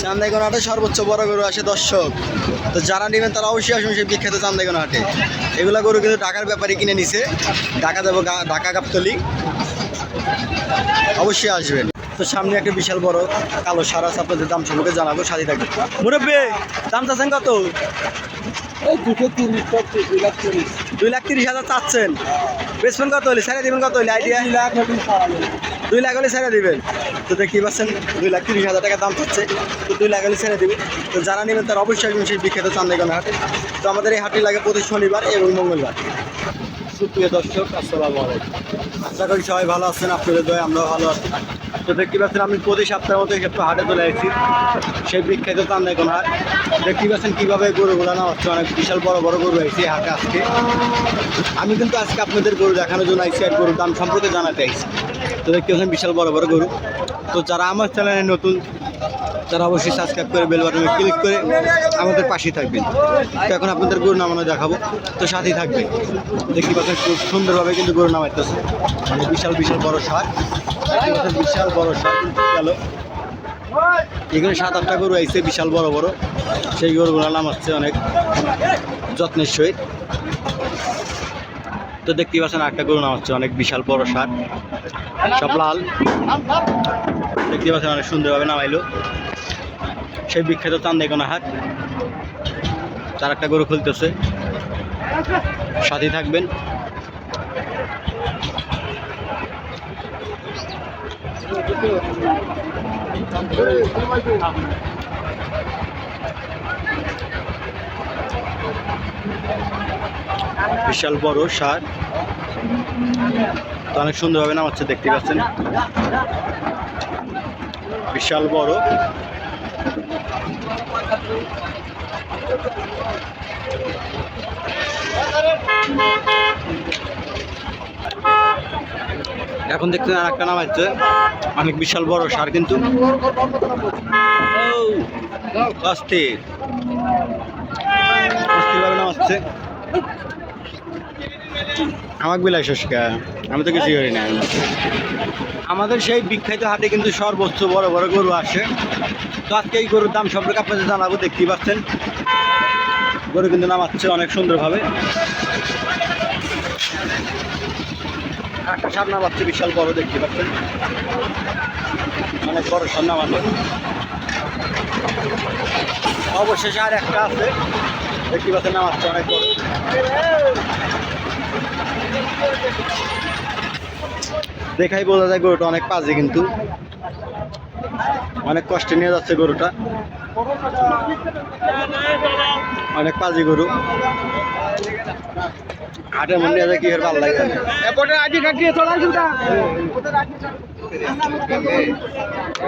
চান্দাইগোনা হাটে সর্বোচ্চ বড় গরু আসে দর্শক। তো যারা নেবেন তারা অবশ্যই আসবেন সেই বিখ্যাত চান্দাইগোনা হাটে। এগুলো গরু কিন্তু ঢাকার ব্যাপারে কিনে নিছে। ঢাকা দেবো গা- ঢাকা গাবতলি। অবশ্যই আসবেন। তো সামনে একটা বিশাল বড় কালো সারা আপনাদের দাম সম্পর্কে জানাব সাথে থাকবে মুরব্বী দাম চাচ্ছেন কত? দুই লাখ তিরিশ। হাজার চাচ্ছেন। বেসবেন কত হলে? ছেড়ে দিবেন কত হলে? আইডিয়া? দুই লাখ ছেড়ে দিবেন। তো দেখতে পাচ্ছেন, দুই লাখ তিরিশ হাজার টাকা দাম পাচ্ছে তো দুই লাখ হলে ছেড়ে দিবেন। তো যারা নেবেন তারা অবশ্যই আসবেন সেই বিখ্যাত চান্দাইগঞ্জ হাটে। তো আমাদের এই হাটটি লাগে প্রতি শনিবার এবং মঙ্গলবার। সুপ্রিয় দর্শক, আসসালামু আলাইকুম। আশা করি সবাই ভালো আছেন, আপনাদের দয়, আমরাও ভালো আছি। তো দেখতে পাচ্ছেন, আমি প্রতি সপ্তাহের মতো একটু হাটে চলে এসেছি। সেই বিখ্যাত চান্দাইগঞ্জ হাট। দেখতে পাচ্ছেন কীভাবে গরুগুলো না হচ্ছে, অনেক বিশাল বড় বড় গরু হয়েছে হাটে আজকে। আমি কিন্তু আজকে আপনাদের গরু দেখানোর জন্য আইসি আর গরুর দাম সম্পর্কে জানাতে আইসি। তো দেখতে পাচ্ছেন বিশাল বড় বড় গরু। তো যারা আমার চ্যানেলে নতুন, তারা অবশ্যই সাবস্ক্রাইব করে বেল বাটনে ক্লিক করে আমাদের পাশেই থাকবেন। তো এখন আপনাদের গরু নামানো দেখাবো। তো সাথেই থাকবেন। দেখতে পাচ্ছেন খুব সুন্দরভাবে কিন্তু গরু নামাইতেছে। মানে বিশাল বিশাল বড় সার। বিশাল বড় সার গেল এখানে সাত, আটটা গরু আইছে, বিশাল বড় বড়। সেই গরুগুলো নামাচ্ছে অনেক যত্নের সহিত। তো দেখতে পাচ্ছেন একটা গরু নামাচ্ছে, অনেক বিশাল বড় সার। সব লাল। দেখতে পাচ্ছেন অনেক সুন্দরভাবে নামাইলো। সেই বিখ্যাত চান্দাইকোনা হাট। তার একটা গরু খুলতেছে। সাথে থাকবেন। বিশাল বড় সার। তো অনেক সুন্দরভাবে নামাচ্ছে, দেখতে পাচ্ছেন। বিশাল বড়। এখন দেখতে আর একটা নামাচ্ছে। অনেক বিশাল বড় সার কিন্তু। অস্থির। অস্থিরভাবে নামাচ্ছে। আমাকে বিলাস আমি তো কিছুই করি না আমাদের সেই বিখ্যাত হাটে কিন্তু সর্বোচ্চ বড় বড় গরু আসে। তো আজকে এই গরুর দাম সম্পর্কে আপনাদের জানাব, দেখতেই পাচ্ছেন। গরু কিন্তু নামাচ্ছে অনেক সুন্দরভাবে। একটা সার নামাচ্ছে বিশাল বড়, দেখতে পাচ্ছেন। অনেক বড় সার নামানো অবশেষে আর একটা আছে। দেখতে পাচ্ছেন, নামাচ্ছে অনেক বড়। দেখাই বোঝা যায় গরুটা অনেক পাজে কিন্তু। অনেক কষ্টে নিয়ে যাচ্ছে গরুটা। অনেক পাজি গরু। হাটের মন যায় কি ভালো লাগে।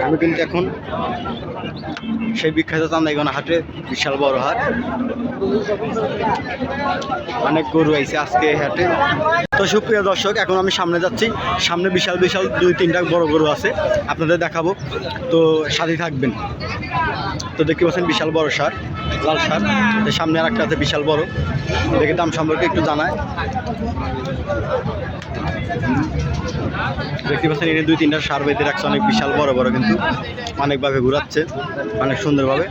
আমি কিন্তু এখন সেই বিখ্যাত চান্দাইগণ হাটে বিশাল বড় হাট। অনেক গরু আইছে আজকে এই হাটে। তো সুপ্রিয় দর্শক, এখন আমি সামনে যাচ্ছি। সামনে বিশাল বিশাল দুই তিনটা বড় গরু আছে, আপনাদের দেখাবো। তো সাথে থাকবেন। তো দেখতে পাচ্ছেন বিশাল বড় সার। লাল সার সামনে আর একটা আছে, বিশাল বড়। দেখে দাম সম্পর্কে একটু জানায়। দেখতে পাচ্ছেন, এখানে দুই, তিনটা সার বেঁধে রাখছে, অনেক বিশাল, বড় বড় কিন্তু অনেকভাবে ঘুরাচ্ছে, অনেক সুন্দরভাবে।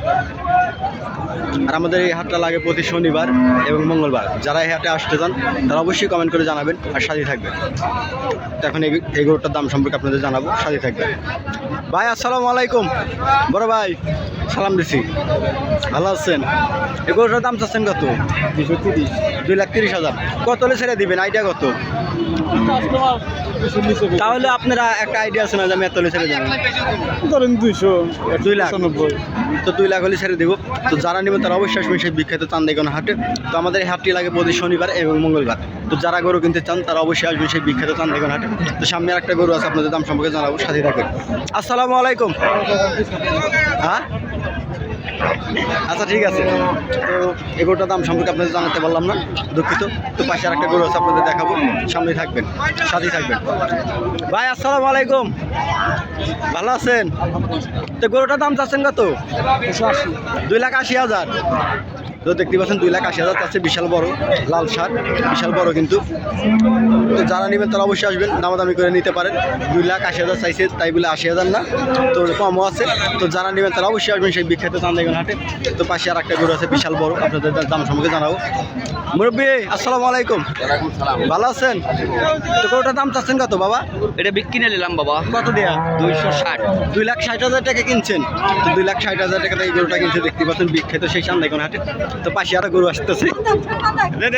আর আমাদের এই হাটটা লাগে প্রতি শনিবার এবং মঙ্গলবার। যারা এই হাটে আসতে চান, তারা অবশ্যই কমেন্ট করে জানাবেন আর সাথে থাকবেন। তো এখন এই গরুটার দাম সম্পর্কে আপনাদের জানাব সাথে থাকবেন। ভাই, আসসালামু আলাইকুম। বড় ভাই, সালাম দিছি। ভালো আছেন? এই গরুটার দাম চাচ্ছেন কত? দুশো তিরিশ। দুই লাখ তিরিশ হাজার। কত হলে ছেড়ে দিবেন? আইডিয়া কত? তাহলে আপনারা একটা আইডিয়া আছে না যে আমি এত হলে ছেড়ে দেবেন ধরেন দুইশো দুই লাখ। তো দুই লাখ হলে ছেড়ে দেবো। তো যারা নেবেন তারা অবশ্যই আসবেন সেই বিখ্যাত চান্দাইগণ হাটে। তো আমাদের এই হাটটি লাগে প্রতি শনিবার এবং মঙ্গলবার। তো যারা গরু কিনতে চান তারা অবশ্যই আসবেন সেই বিখ্যাত চান্দাইগণ হাটে। তো সামনে আর একটা গরু আছে আপনাদের দাম সম্পর্কে জানাব সাথে থাকবেন আসসালামু আলাইকুম। হ্যাঁ? আচ্ছা ঠিক আছে। তো এগুলোটার দাম সম্পর্কে আপনাদের জানাতে পারলাম না দুঃখিত। তো পাশে আর একটা গরু আছে আপনাদের দেখাবো। সামনে থাকবেন সাথেই থাকবেন। ভাই আসসালামু আলাইকুম। ভালো আছেন? তো গরুটার দাম চাচ্ছেন কত? দুই লাখ আশি হাজার। তো দেখতে পাচ্ছেন দুই লাখ আশি হাজার চাচ্ছে বিশাল বড় লাল সার বিশাল বড় কিন্তু। তো যারা নেবেন তারা অবশ্যই আসবেন দামাদামি করে নিতে পারেন। দুই লাখ আশি হাজার চাইছে তাই বলে আশি হাজার না তো কমও আছে। তো যারা নেবেন তারা অবশ্যই আসবেন সেই বিখ্যাত চান্দাইগঞ্জ হাটে। তো পাশে আর একটা গরু আছে বিশাল বড় আপনাদের দাম সম্পর্কে জানাব। মুরব্বী আসসালামু আলাইকুম। ভালো আছেন? তো গরুটার দাম চাচ্ছেন কত বাবা? এটা বিক্রি নিলাম বাবা। কত দেয়া? দুইশো ষাট। দুই লাখ ষাট হাজার টাকা কিনছেন। তো দুই লাখ ষাট হাজার টাকা এই গরুটা কিনছে দেখতে পাচ্ছেন বিখ্যাত সেই চান্দাইগঞ্জ হাটে। তো পাশে আরও গরু আসতেছে।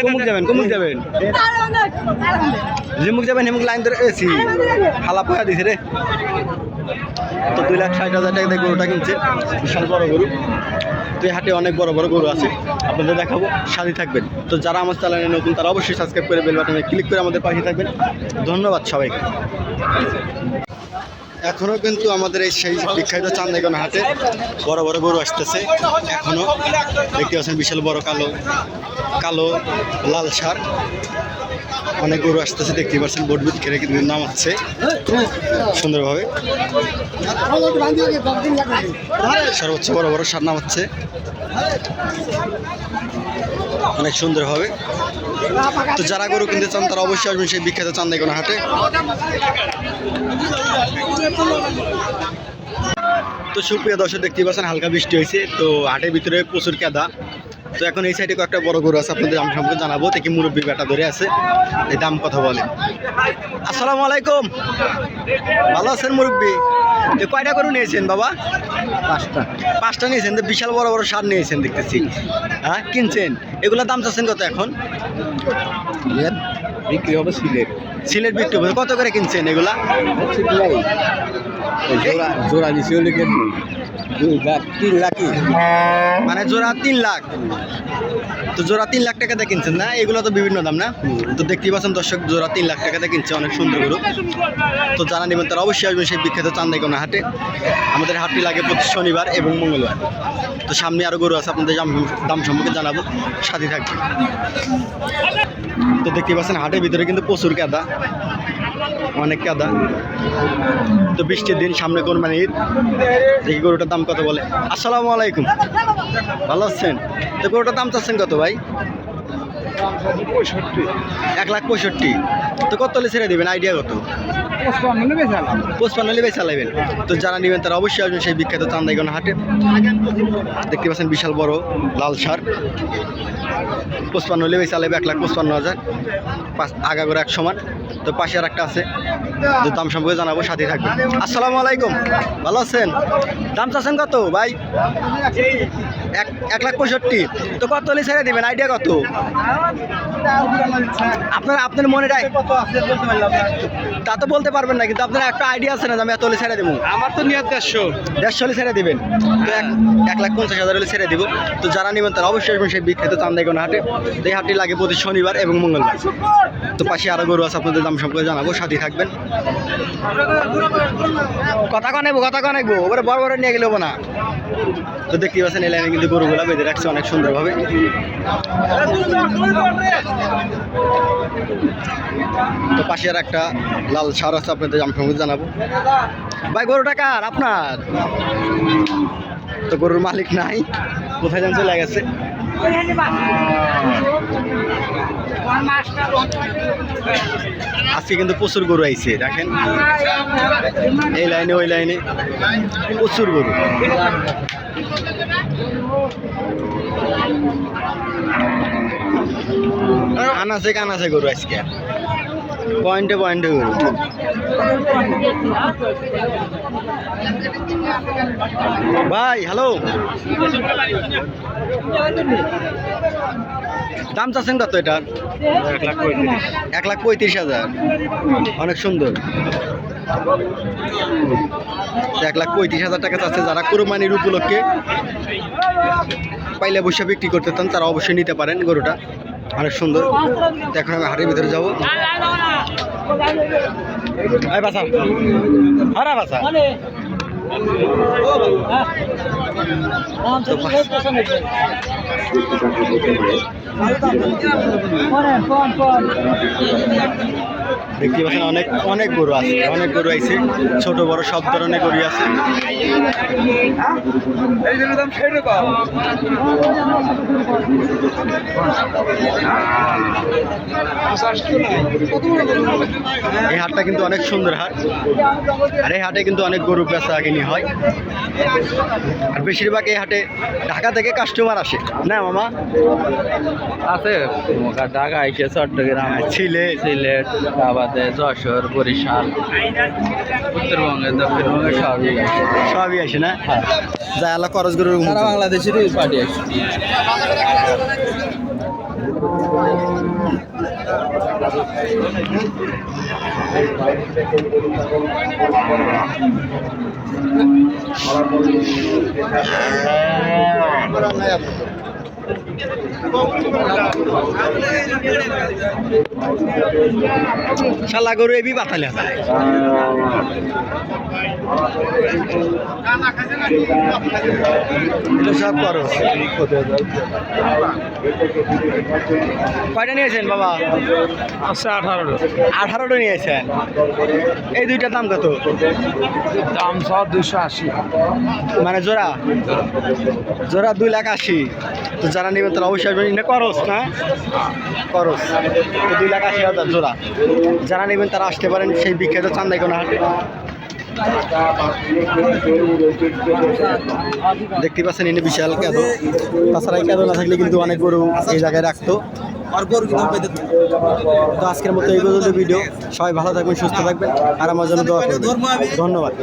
কমুক যাবেন কমুক যাবেন। ঝিমুক যাবেন হিমুক লাইন ধরে এসি হালা পয়া দিছে রে। তো দুই লাখ ষাট হাজার টাকা গরুটা কিনছে। বিশাল বড় গরু। তো এই হাটে অনেক বড় বড় গরু আছে। আপনাদের দেখাবো সাথে থাকবেন। তো যারা আমার চ্যানেলে নতুন তারা অবশ্যই সাবস্ক্রাইব করে বেল বাটনে ক্লিক করে আমাদের পাশে থাকবেন। ধন্যবাদ সবাইকে। এখনও কিন্তু আমাদের এই সেই বিখ্যাত চান্দাইগঞ্জ হাটে বড় বড় গরু আসতেছে। এখনও দেখতে পাচ্ছেন বিশাল বড় কালো কালো লাল সার। অনেক গরু আসতেছে, দেখতে পাচ্ছেন বোট বিট খেলে কিন্তু নামাচ্ছে সুন্দরভাবে। সর্বোচ্চ বড় বড় সার নামাচ্ছে। অনেক সুন্দর হবে। তো যারা গরু কিনতে চান, তারা অবশ্যই আসবেন সেই বিখ্যাত চান্দাইগঞ্জ হাটে। তো সুপ্রিয় দর্শক দেখতে পাচ্ছেন হালকা বৃষ্টি হয়েছে। তো হাটের ভিতরে প্রচুর কেদা। তো এখন এই সাইডে কয়েকটা বড় গরু আছে, আপনাদের দাম সম্পর্কে জানাব। দেখি মুরব্বী বেটা ধরে আছে, এই দাম কথা বলে। আসসালামু আলাইকুম। ভালো আছেন মুরব্বী? তো কয়টা করে নিয়েছেন বাবা? পাঁচটা। পাঁচটা নিয়েছেন তো বিশাল বড় বড় সার নিয়েছেন দেখতেছি। হ্যাঁ কিনছেন? এগুলোর দাম চাচ্ছেন কত এখন? বিক্রি হবে সিলেট। সিলেট বিক্রি হবে। কত করে কিনছেন এগুলা? জোড়া জোড়া নিচে হলে কেন তিন লাখই। মানে জোড়া তিন লাখ। তো জোড়া তিন লাখ টাকাতে কিনছেন না? এগুলো তো বিভিন্ন দাম না? তো দেখতেই পাচ্ছেন দর্শক, জোড়া তিন লাখ টাকাতে কিনছে অনেক সুন্দর গরু। তো যারা নেবেন তারা অবশ্যই আসবেন সেই বিখ্যাত চান্দাইকোনা হাটে। আমাদের হাটটি লাগে প্রতি শনিবার এবং মঙ্গলবার। তো সামনে আরও গরু আছে, আপনাদের দাম- সম্পর্কে জানাব। সাথে থাকবে তো দেখতে পাচ্ছেন হাটের ভিতরে কিন্তু প্রচুর কাদা অনেক কাদা। তো বৃষ্টির দিন সামনে কোরবানি ঈদ। দেখি গরুটার দাম কত বলে। আসসালামু আলাইকুম। ভালো আছেন? তো গরুটার দাম চাচ্ছেন কত ভাই? পঁয়ষট্টি। এক লাখ পঁয়ষট্টি। তো কত ছেড়ে দেবেন? আইডিয়া কত? পঁচপান্ন নেবে চালাবেন তো যারা নেবেন তারা অবশ্যই আসবেন সেই বিখ্যাত চান্দাইগণ হাটে। দেখতে পাচ্ছেন বিশাল বড় লাল সার। পঁচপান্ন লেবে চালাবে এক লাখ পঁচপান্ন হাজার। পাঁচ আগা করে এক সমান। তো পাশে আর একটা আছে। তো দাম সম্পর্কে জানাব সাথে থাকবে আসসালামু আলাইকুম। ভালো আছেন? দাম চাচ্ছেন কত, ভাই? এক এক লাখ পঁয়ষট্টি। তো কত হলে ছেড়ে দেবেন? আইডিয়া কত? আপনার আপনার মনে তা তো বলতে পারবেন না কিন্তু আপনার একটা আইডিয়া আছে না আমি এত হলে ছেড়ে দেবো? আমার তো নিয়ে দেড়শো। দেড়শো হলে ছেড়ে দেবেন? তো এক এক লাখ পঞ্চাশ হাজার হলে ছেড়ে দিব। তো যারা নেবেন তারা অবশ্যই আসবেন সেই বিখ্যাত চান্দাইগণ হাটে। এই হাটটি লাগে প্রতি শনিবার এবং মঙ্গলবার। তো পাশে আরও গরু আছে আপনাদের দাম সম্পর্কে জানাব সাথে থাকবেন। কথা কনেবো কথা কনেবো ওপরে বড় বড় নিয়ে গেলেও না। তো দেখতে পাচ্ছেন এই লাইনে কিন্তু গরুগুলো বেঁধে রাখছে অনেক সুন্দরভাবে। তো পাশে আর একটা লাল সার আছে, আপনাদের সম্পর্কে জানাব। ভাই, গরুটা কার? আপনার? তো গরুর মালিক নাই। কোথায় যেন চলে গেছে। আজকে কিন্তু প্রচুর গরু আইছে, দেখেন। এই লাইনে, ওই লাইনে। প্রচুর গরু। আনাছে কানাছে গরু আজকে। পয়েন্টে পয়েন্টে গরু। ভাই হ্যালো। দাম চাচ্ছেন কত এটার? এক লাখ পঁয়ত্রিশ। এক লাখ পঁয়ত্রিশ হাজার। অনেক সুন্দর। এক লাখ পঁয়ত্রিশ হাজার টাকা চাচ্ছে। যারা কোরবানির উপলক্ষে পাইলে বসে বিক্রি করতে চান, তারা অবশ্যই নিতে পারেন গরুটা। অনেক সুন্দর। এখন আমি হাটের ভিতরে যাব। হারা বাসা তো দেখতে পাচ্ছেন অনেক অনেক গরু আছে অনেক গরু আছে ছোট বড় সব ধরনের গরু আছে। এই হাটটা কিন্তু অনেক সুন্দর হাট আর এই হাটে কিন্তু অনেক গরু বেচা কিনি হয়। আর বেশিরভাগ এই হাটে ঢাকা থেকে কাস্টমার আসে। না মামা? আছে ঢাকা আইসে চট্টগ্রাম ছিলে সিলেট বাবাদে যশোর বরিশাল উত্তরবঙ্গে দক্ষিণবঙ্গে সবই আসে। সবই আসে না? যা আল্লাহ করজ গরুর সারা বাংলাদেশেরই পার্টি আসে। শালা গরু এবি বাতালে যায় সব করো কয়টা নিয়েছেন বাবা? আচ্ছা আঠারো আঠারোটা নিয়েছেন। এই দুইটার দাম কত? দাম সব দুশো আশি। মানে জোড়া? জোড়া দুই লাখ আশি। তো যারা নেবেন তারা অবশ্যই এটা করস না? করস দুই লাখ আশি হাজার জোড়া। যারা নেবেন তারা আসতে পারেন সেই বিখ্যাত চান্দাইকোনা হাটে। দেখতে পাচ্ছেন এনে বিশাল কেদ। তাছাড়া এই কেদ না থাকলে কিন্তু অনেক গরু এই জায়গায় রাখতো। তো আজকের মতো এই পর্যন্ত ভিডিও। সবাই ভালো থাকবেন সুস্থ থাকবেন আর আমার জন্য দোয়া করবেন। ধন্যবাদ।